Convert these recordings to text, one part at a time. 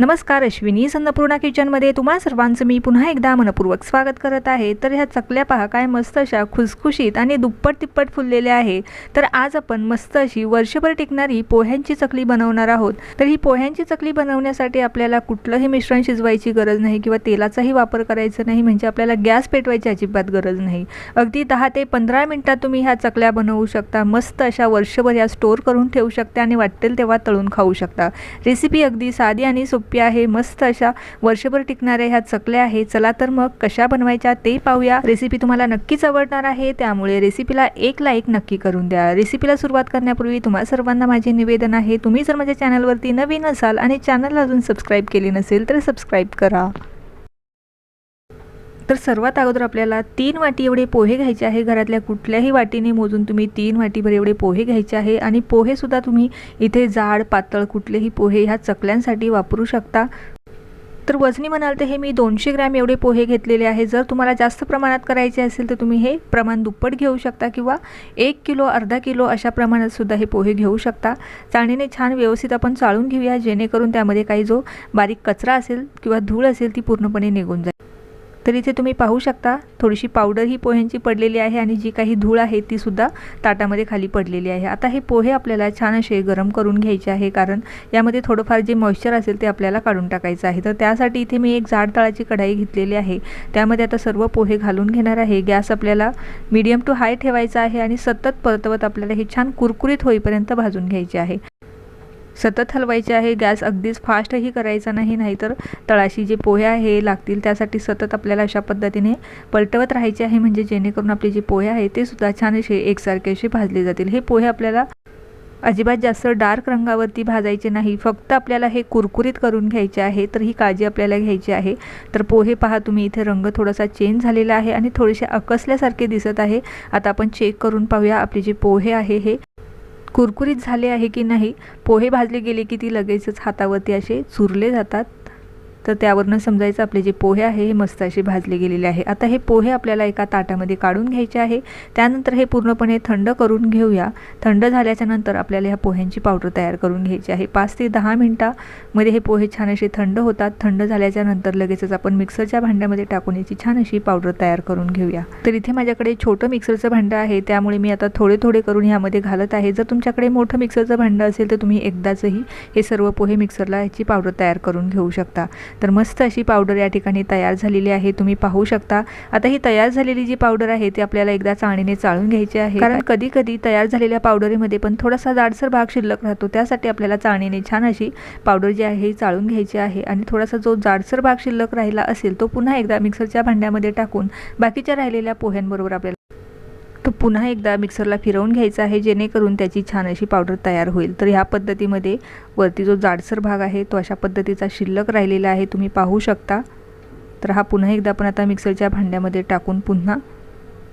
नमस्कार अश्विनी. सन्नपूर्णा किचनमध्ये तुम्हा सर्वांचं मी पुन्हा एकदा मनपूर्वक स्वागत करत आहे. तर ह्या चकल्या पहा काय मस्त अशा खुसखुशीत आणि दुप्पट तिप्पट फुललेल्या आहे. तर आज आपण मस्त अशी वर्षभर टिकणारी पोह्यांची चकली बनवणार आहोत. तर ही पोह्यांची चकली बनवण्यासाठी आपल्याला कुठलंही मिश्रण शिजवायची गरज नाही किंवा तेलाचाही वापर करायचा नाही म्हणजे आपल्याला गॅस पेटवायची अजिबात गरज नाही. अगदी दहा ते पंधरा मिनटात तुम्ही ह्या चकल्या बनवू शकता. मस्त अशा वर्षभर ह्या स्टोअर करून ठेवू शकता आणि वाटेल तेव्हा तळून खाऊ शकता. रेसिपी अगदी साधी आणि सोपी आहे मस्त अशा वर्षभर टिकणाऱ्या ह्या चकल्या आहे चला तर मग कशा बनवायच्या ते पाहूया. रेसिपी तुम्हाला नक्कीच आवडणार आहे त्यामुळे रेसिपीला एक लाईक नक्की करून द्या. रेसिपीला सुरुवात करण्यापूर्वी तुम्हा सर्वांना माझे निवेदन आहे. तुम्ही जर माझ्या चॅनलवरती नवीन असाल आणि चॅनलला अजून सबस्क्राईब केली नसेल तर सबस्क्राईब करा. तर सर्वात अगोदर आपल्याला तीन वाटी एवढे पोहे घ्यायचे आहे. घरातल्या कुठल्याही वाटीने मोजून तुम्ही तीन वाटीभर एवढे पोहे घ्यायचे आहे. आणि पोहेसुद्धा तुम्ही इथे जाड पातळ कुठलेही पोहे ह्या चकल्यांसाठी वापरू शकता. तर वजनी म्हणाल तर हे मी दोनशे ग्रॅम एवढे पोहे घेतलेले आहे. जर तुम्हाला जास्त प्रमाणात करायचे असेल तर तुम्ही हे प्रमाण दुप्पट घेऊ शकता किंवा एक किलो अर्धा किलो अशा प्रमाणात सुद्धा हे पोहे घेऊ शकता. चाळणीने छान व्यवस्थित आपण चाळून घेऊया जेणेकरून त्यामध्ये काही जो बारीक कचरा असेल किंवा धूळ असेल ती पूर्णपणे निघून जाईल. तर इथे तुम्ही पाहू शकता थोडीशी पावडर ही पोह्यांची पडलेली आहे आणि जी काही धूळ आहे ती सुद्धा ताटामध्ये खाली पडलेली आहे. आता हे पोहे आपल्याला छान असे गरम करून घ्यायचे आहे कारण यामध्ये थोडंफार जे मॉइश्चर असेल ते आपल्याला काढून टाकायचं आहे. तर त्यासाठी इथे मी एक जाड तळाची कढाई घेतलेली आहे. त्यामध्ये आता सर्व पोहे घालून घेणार आहे. गॅस आपल्याला मीडियम टू हाय ठेवायचा आहे आणि सतत परतवत आपल्याला हे छान कुरकुरीत होईपर्यंत भाजून घ्यायचे आहे. सतत हलवायचे आहे गॅस अगदीच फास्टही करायचा नाही नाहीतर तळाशी जे पोहे आहे लागतील त्यासाठी सतत आपल्याला अशा पद्धतीने पलटवत राहायचे आहे म्हणजे जेणेकरून आपले जे पोहे आहे ते सुद्धा छान असे एकसारखे असे भाजले जातील. हे पोहे आपल्याला अजिबात जास्त डार्क रंगावरती भाजायचे नाही फक्त आपल्याला हे कुरकुरीत करून घ्यायचे आहे तर ही काळजी आपल्याला घ्यायची आहे. तर पोहे पहा तुम्ही इथे रंग थोडासा चेंज झालेला आहे आणि थोडेसे अकसल्यासारखे दिसत आहे. आता आपण चेक करून पाहूया आपले जे पोहे आहे हे कुरकुरीत झाले आहे की नाही? पोहे भाजले गेले की ती लगेचच हातावरती असे चुरले जातात. तर त्यावरनं समजायचं आपले जे पोहे आहे हे मस्त असे भाजले गेलेले आहे. आता हे पोहे आपल्याला एका ताटामध्ये काढून घ्यायचे आहे. त्यानंतर हे पूर्णपणे थंड करून घेऊया. थंड झाल्याच्यानंतर आपल्याला ह्या पोह्यांची पावडर तयार करून घ्यायची आहे. पाच ते दहा मिनटामध्ये हे पोहे छान असे थंड होतात. थंड झाल्याच्यानंतर लगेचच आपण मिक्सरच्या भांड्यामध्ये टाकून याची छान अशी पावडर तयार करून घेऊया. तर इथे माझ्याकडे छोटं मिक्सरचं भांडं आहे. त्यामुळे मी आता थोडे थोडे करून ह्यामध्ये घालत आहे. जर तुमच्याकडे मोठं मिक्सरचं भांडं असेल तर तुम्ही एकदाचही हे सर्व पोहे मिक्सरला याची पावडर तयार करून घेऊ शकता. तर मस्त अशी पावडर या ठिकाणी तयार झालेली आहे. तुम्ही पाहू शकता. आता ही तयार झालेली जी पावडर आहे ती आपल्याला एकदा चाळणीने चाळून घ्यायची आहे. कारण कधी कधी तयार झालेल्या पावडरीमध्ये पण थोडासा जाडसर भाग शिल्लक राहतो. त्यासाठी आपल्याला चाळणीने छान अशी पावडर जी आहे ही चाळून घ्यायची आहे. आणि थोडासा जो जाडसर भाग शिल्लक राहिला असेल तो पुन्हा एकदा मिक्सरच्या भांड्यामध्ये टाकून बाकीच्या राहिलेल्या पोह्यांबरोबर आपल्याला तो पुन्हा एकदा मिक्सरला फिरवून घ्यायचा आहे जेणेकरून त्याची छान अशी पावडर तयार होईल. तर ह्या पद्धतीमध्ये वरती जो जाडसर भाग आहे तो अशा पद्धतीचा शिल्लक राहिलेला आहे तुम्ही पाहू शकता. तर हा पुन्हा एकदा आपण आता मिक्सरच्या भांड्यामध्ये टाकून पुन्हा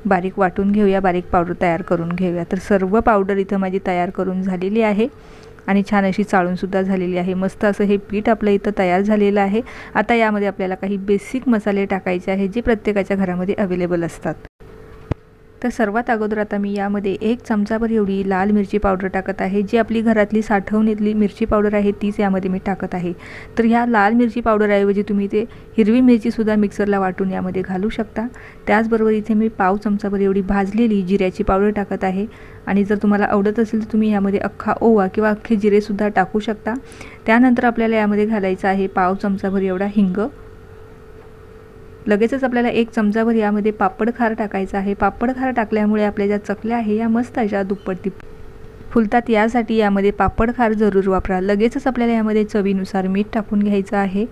बारीक वाटून घेऊया बारीक पावडर तयार करून घेऊया. तर सर्व पावडर इथं माझी तयार करून झालेली आहे आणि छान अशी चाळूनसुद्धा झालेली आहे. मस्त असं हे पीठ आपलं इथं तयार झालेलं आहे. आता यामध्ये आपल्याला काही बेसिक मसाले टाकायचे आहे जे प्रत्येकाच्या घरामध्ये अवेलेबल असतात. तर सर्वात अगोदर आता मी यामध्ये एक चमचाभर एवढी लाल मिरची पावडर टाकत आहे. जी आपली घरातली साठवणीतली मिरची पावडर आहे तीच यामध्ये मी टाकत आहे. तर ह्या लाल मिरची पावडरऐवजी तुम्ही ते हिरवी मिरचीसुद्धा मिक्सरला वाटून यामध्ये घालू शकता. त्याचबरोबर इथे मी पाव चमचाभर एवढी भाजलेली जिऱ्याची पावडर टाकत आहे. आणि जर तुम्हाला आवडत असेल तर तुम्ही यामध्ये अख्खा ओवा किंवा अख्खे जिरेसुद्धा टाकू शकता. त्यानंतर आपल्याला यामध्ये घालायचं आहे पाव चमचाभर एवढा हिंग. लगेचच आपल्याला एक चमचाभर यामध्ये पापड खार टाकायचा आहे. पापड खार टाकल्यामुळे आपल्या ज्या चकल्या आहे या मस्त अशा दुप्पटी फुलतात. यासाठी यामध्ये पापड खार जरूर वापरा. लगेचच आपल्याला यामध्ये चवीनुसार मीठ टाकून घ्यायचं आहे.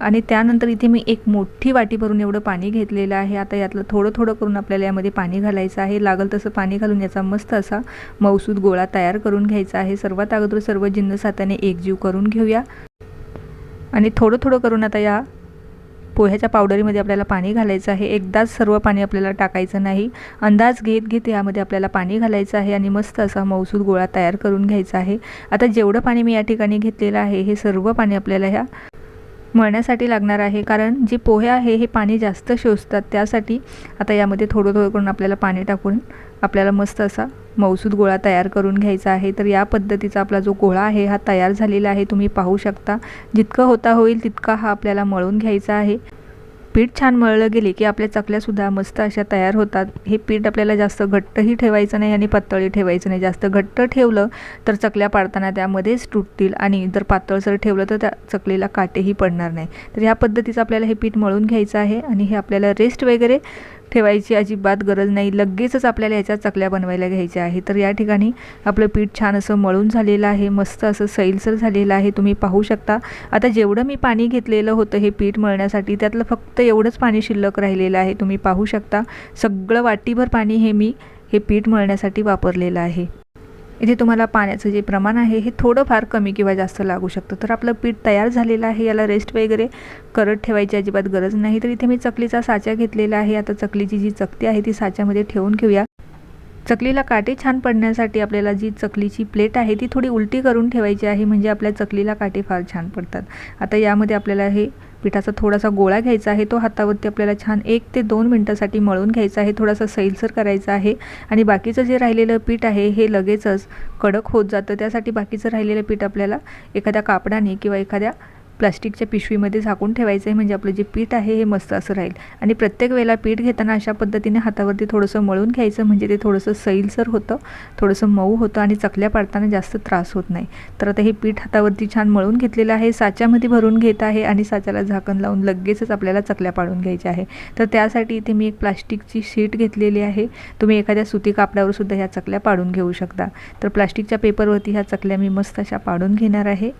आणि त्यानंतर इथे मी एक मोठी वाटी भरून एवढं पाणी घेतलेलं आहे. आता यातलं थोडं थोडं करून आपल्याला यामध्ये पाणी घालायचं आहे. लागल तसं पाणी घालून याचा मस्त असा मौसूद गोळा तयार करून घ्यायचा आहे. सर्वात अगोदर सर्व जिन्नस हाताने एकजीव करून घेऊया. आणि थोडं थोडं करून आता या पोह्याच्या पावडरीमध्ये आपल्याला पाणी घालायचं आहे. एकदाच सर्व पाणी आपल्याला टाकायचं नाही. अंदाज घेत घेत यामध्ये आपल्याला पाणी घालायचं आहे आणि मस्त असा मौसूद गोळा तयार करून घ्यायचा आहे. आता जेवढं पाणी मी या ठिकाणी घेतलेलं आहे हे सर्व पाणी आपल्याला ह्या मळण्यासाठी लागणार आहे. कारण जे पोहे आहे हे पाणी जास्त शोषतात. त्यासाठी आता यामध्ये थोडं थोडं करून आपल्याला पाणी टाकून आपल्याला मस्त असा मौसूद गोळा तयार करून घ्यायचा आहे. तर या पद्धतीचा आपला जो गोळा आहे हा तयार झालेला आहे. तुम्ही पाहू शकता. जितकं होता होईल तितका हा आपल्याला मळून घ्यायचा आहे. पीठ छान मळलं गेले की आपल्या चकल्यासुद्धा मस्त अशा तयार होतात. हे पीठ आपल्याला जास्त घट्टही ठेवायचं नाही आणि पातळी ठेवायचं नाही. जास्त घट्ट ठेवलं तर चकल्या पाडताना त्यामध्येच तुटतील आणि जर पातळसर ठेवलं तर त्या चकलीला काटेही पडणार नाही. तर ह्या पद्धतीचं आपल्याला हे पीठ मळून घ्यायचं आहे आणि हे आपल्याला रेस्ट वगैरे ठेवायची अजिबात गरज नाही. लगेचच आपल्याला याच्या चकल्या बनवायला घ्यायच्या आहे तर या ठिकाणी आपलं पीठ छान असं मळून झालेलं आहे. मस्त असं सैलसर झालेलं आहे. तुम्ही पाहू शकता. आता जेवढं मी पाणी घेतलेलं होतं हे पीठ मळण्यासाठी त्यातलं फक्त एवढंच पाणी शिल्लक राहिलेलं आहे. तुम्ही पाहू शकता. सगळं वाटीभर पाणी हे मी हे पीठ मळण्यासाठी वापरलेलं आहे. इथे तुम्हाला पाण्याचं जे प्रमाण आहे हे थोडंफार कमी किंवा जास्त लागू शकतं. तर आपलं पीठ तयार झालेलं आहे याला रेस्ट वगैरे करत ठेवायची अजिबात गरज नाही. तर इथे मी चकलीचा साचा घेतलेला आहे. आता चकलीची जी चकती आहे ती साच्यामध्ये ठेवून घेऊया. चकलीला काटे छान पडण्यासाठी आपल्याला जी चकलीची प्लेट आहे ती थोडी उलटी करून ठेवायची आहे म्हणजे आपल्या चकलीला काटे फार छान पडतात. आता यामध्ये आपल्याला हे पिठाचा थोडासा गोळा घ्यायचा आहे. तो हातावरती आपल्याला छान एक ते दोन मिनटासाठी मळून घ्यायचा आहे. थोडासा सैलसर करायचा आहे. आणि बाकीचं जे राहिलेलं पीठ आहे हे लगेचच कडक होत जातं. त्यासाठी बाकीचं राहिलेलं पीठ आपल्याला एखाद्या कापडाने किंवा एखाद्या प्लास्टिकच्या पिशवीमध्ये झाकून ठेवायचं आहे म्हणजे आपलं जे पीठ आहे हे मस्त असं राहील. आणि प्रत्येक वेळेला पीठ घेताना अशा पद्धतीने हातावरती थोडंसं मळून घ्यायचं म्हणजे ते थोडंसं सैलसर होतं थोडंसं मऊ होतं आणि चकल्या पाडताना जास्त त्रास होत नाही. तर आता हे पीठ हातावरती छान मळून घेतलेलं आहे साच्यामध्ये भरून घेत आहे आणि साच्याला झाकण लावून लगेचच आपल्याला चकल्या पाडून घ्यायच्या आहे. तर त्यासाठी इथे मी एक प्लास्टिकची शीट घेतलेली आहे. तुम्ही एखाद्या सुती कापडावर सुद्धा ह्या चकल्या पाडून घेऊ शकता. तर प्लास्टिकच्या पेपरवरती ह्या चकल्या मी मस्त अशा पाडून घेणार आहे.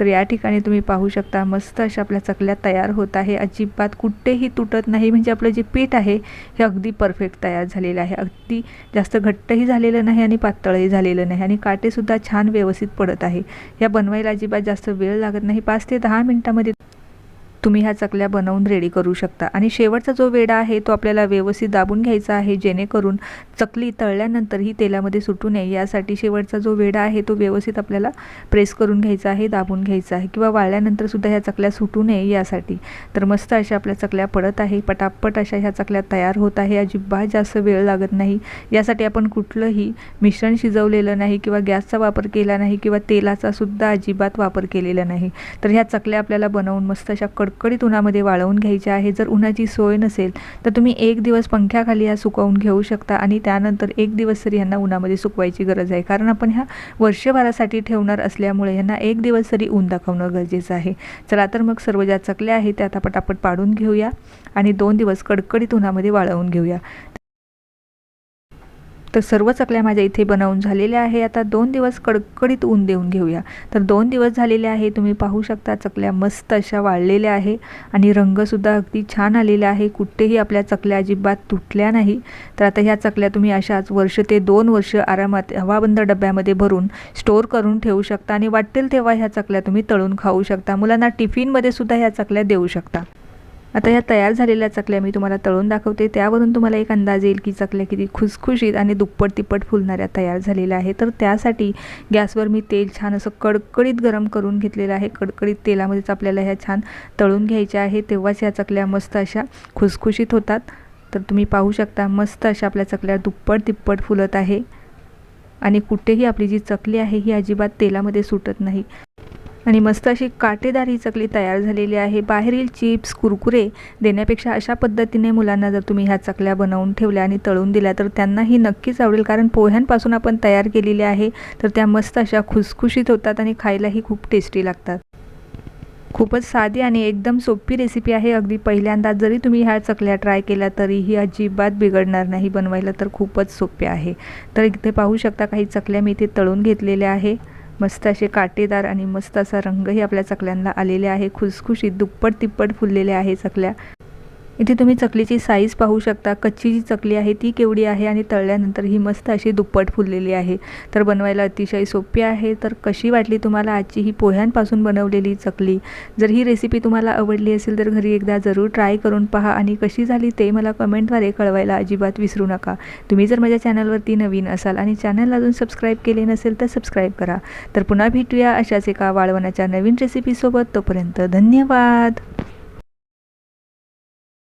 तर या ठिकाणी तुम्ही पाहू शकता मस्त अशा आपल्या चकल्या तयार होत आहे. अजिबात कुठेही तुटत नाही. म्हणजे आपलं जे पीठ आहे हे अगदी परफेक्ट तयार झालेलं आहे. अगदी जास्त घट्टही झालेलं नाही आणि पातळही झालेलं नाही. आणि काटेसुद्धा छान व्यवस्थित पडत आहे. या बनवायला अजिबात जास्त वेळ लागत नाही. पाच ते दहा मिनटामध्ये तुम्ही ह्या चकल्या बनवून रेडी करू शकता. आणि शेवटचा जो वेडा आहे तो आपल्याला व्यवस्थित दाबून घ्यायचा आहे जेणेकरून चकली तळल्यानंतर ही तेलामध्ये सुटू नये. यासाठी शेवटचा जो वेडा आहे तो व्यवस्थित आपल्याला प्रेस करून घ्यायचा आहे दाबून घ्यायचा आहे किंवा वाळल्यानंतर सुद्धा ह्या चकल्या सुटू नये यासाठी. तर मस्त अशा आपल्या चकल्या पडत आहे. पटापट अशा ह्या चकल्या तयार होत आहे. अजिबात जास्त वेळ लागत नाही. यासाठी आपण कुठलंही मिश्रण शिजवलेलं नाही किंवा गॅसचा वापर केला नाही किंवा तेलाचा सुद्धा अजिबात वापर केलेला नाही. तर ह्या चकल्या आपल्याला बनवून मस्त अशा कडकडीत उन्हामध्ये वाळवून घ्यायचे आहे. जर उन्हाची सोय नसेल तर तुम्ही एक दिवस पंख्याखाली ह्या सुकवून घेऊ शकता आणि त्यानंतर एक दिवस तरी ह्यांना उन्हामध्ये सुकवायची गरज आहे. कारण आपण ह्या वर्षभरासाठी ठेवणार असल्यामुळे ह्यांना एक दिवस तरी ऊन दाखवणं गरजेचं आहे. चला तर मग सर्व ज्या चकल्या आहेत त्या आता पटापट पाडून घेऊया आणि दोन दिवस कडकडीत उन्हामध्ये वाळवून घेऊया. तर सर्व चकल्या माझ्या इथे बनवून झालेल्या आहे. आता दोन दिवस कडकडीत ऊन देऊन घेऊया. तर दोन दिवस झालेले आहे. तुम्ही पाहू शकता चकल्या मस्त अशा वाळलेल्या आहे आणि रंगसुद्धा अगदी छान आलेला आहे. कुठेही आपल्या चकल्या अजिबात तुटल्या नाही. तर आता ह्या चकल्या तुम्ही अशाच वर्ष ते दोन वर्ष आरामात हवाबंद डब्यामध्ये भरून स्टोअर करून ठेवू शकता आणि वाटेल तेव्हा ह्या चकल्या तुम्ही तळून खाऊ शकता. मुलांना टिफिनमध्ये सुद्धा ह्या चकल्या देऊ शकता. आता ह्या तयार झालेल्या चकल्या मी तुम्हाला तळून दाखवते. त्यावरून तुम्हाला एक अंदाज येईल की चकल्या किती खुसखुशीत आणि दुप्पट तिप्पट फुलणाऱ्या तयार झालेल्या आहे तर त्यासाठी गॅसवर मी तेल छान असं कडकडीत गरम करून घेतलेलं आहे. कडकडीत तेलामध्येच आपल्याला ह्या छान तळून घ्यायच्या आहे तेव्हाच ह्या चकल्या मस्त अशा खुसखुशीत होतात. तर तुम्ही पाहू शकता मस्त अशा आपल्या चकल्या दुप्पट तिप्पट फुलत आहे. आणि कुठेही आपली जी चकली आहे ही अजिबात तेलामध्ये सुटत नाही. आणि मस्त अशी काटेदार ही चकली तयार झालेली आहे. बाहेरील चिप्स कुरकुरे देण्यापेक्षा अशा पद्धतीने मुलांना जर तुम्ही ह्या चकल्या बनवून ठेवल्या आणि तळून दिल्या तर त्यांनाही नक्कीच आवडेल. कारण पोह्यांपासून आपण तयार केलेल्या आहे तर त्या मस्त अशा खुसखुशीत होतात आणि खायलाही खूप टेस्टी लागतात. खूपच साधी आणि एकदम सोपी रेसिपी आहे. अगदी पहिल्यांदा जरी तुम्ही ह्या चकल्या ट्राय केल्या तरीही अजिबात बिघडणार नाही. बनवायला तर खूपच सोपे आहे. तर इथे पाहू शकता काही चकल्या मी इथे तळून घेतलेल्या आहे. मस्त असे काटेदार आणि मस्त असा रंगही आपल्या चकल्यांना आलेले आहे. खुसखुशीत दुप्पट तिप्पट फुललेले आहे चकल्या. इथे तुम्ही चकलीची साईज पाहू शकता. कच्ची जी चकली आहे ती केवढी आहे आणि तळल्यानंतर ही मस्त अशी दुप्पट फुललेली आहे. तर बनवायला अतिशय सोपी आहे. तर कशी वाटली तुम्हाला आजची ही पोह्यांपासून बनवलेली चकली? जर ही रेसिपी तुम्हाला आवडली असेल तर घरी एकदा जरूर ट्राय करून पहा आणि कशी झाली ते मला कमेंटद्वारे कळवायला अजिबात विसरू नका. तुम्ही जर माझ्या चॅनलवरती नवीन असाल आणि चॅनल अजून सबस्क्राईब केले नसेल तर सबस्क्राईब करा. तर पुन्हा भेटूया अशाच एका वाळवणाच्या नवीन रेसिपीसोबत तोपर्यंत धन्यवाद!